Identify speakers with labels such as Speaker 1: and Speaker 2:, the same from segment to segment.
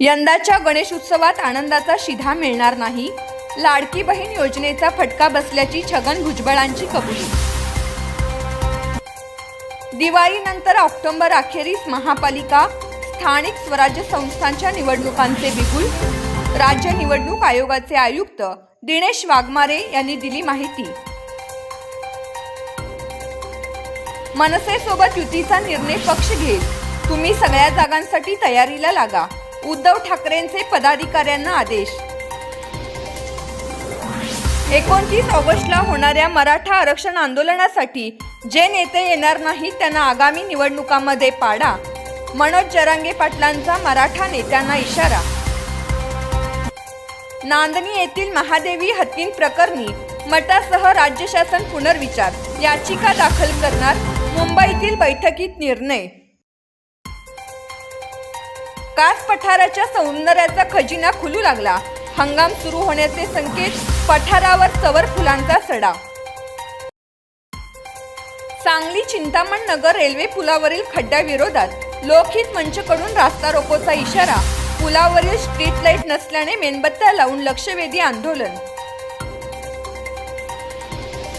Speaker 1: यंदाच्या गणेश उत्सवात आनंदाचा शिधा मिळणार नाही. लाडकी बहीण योजनेचा फटका बसल्याची छगन भुजबळांची कबुली. दिवाळीनंतर ऑक्टोबर अखेरीस महापालिका स्थानिक स्वराज्य संस्थांच्या निवडणुकांचे बिगुल. राज्य निवडणूक आयोगाचे आयुक्त दिनेश वाघमारे यांनी दिली माहिती. मनसेसोबत युतीचा निर्णय पक्ष घेईल. तुम्ही सगळ्या जागांसाठी तयारीला लागा. उद्धव ठाकरेंचे पदाधिकाऱ्यांना आदेश. एकोणतीस ऑगस्टला होणाऱ्या मराठा आरक्षण आंदोलनासाठी जे नेते येणार नाहीत त्यांना आगामी निवडणुकांमध्ये पाडा. मनोज जरांगे पाटलांचा मराठा नेत्यांना इशारा. नांदणी येथील महादेवी हत्तीन प्रकरणी मटासह राज्य शासन पुनर्विचार. याचिका दाखल करणार मुंबईतील बैठकीत निर्णय. कास पठाराच्या सौंदर्याचा खजिना खुलू लागला. हंगाम सुरू होण्याचे संकेत पठारावर सवर फुलांचा सडा. सांगली चिंतामण नगर रेल्वे पुलावरील खड्ड्याविरोधात लोकहित मंचकडून रास्ता रोकोचा इशारा पुलावरील स्ट्रीट लाइट नसल्याने मेणबत्त्या लावून लक्षवेधी आंदोलन.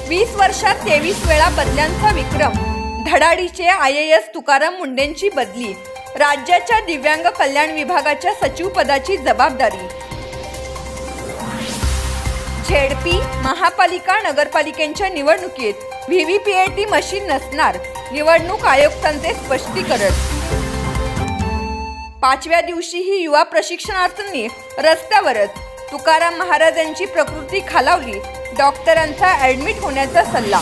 Speaker 1: वीस वर्षात तेवीस वेळा बदल्यांचा विक्रम धडाडीचे आय ए एस तुकाराम मुंडेंची बदली राज्याच्या दिव्यांग कल्याण विभागाच्या सचिव पदाची जबाबदारी. झेडपी महापालिका नगरपालिकेच्या निवडणुकीत V V P A T machine नसणार निवडणूक आयुक्तांचे स्पष्टीकरण. पाचव्या दिवशीही युवा प्रशिक्षणार्थींनी रस्त्यावरच तुकाराम महाराजांची प्रकृती खालावली डॉक्टरांचा ऍडमिट होण्याचा सल्ला.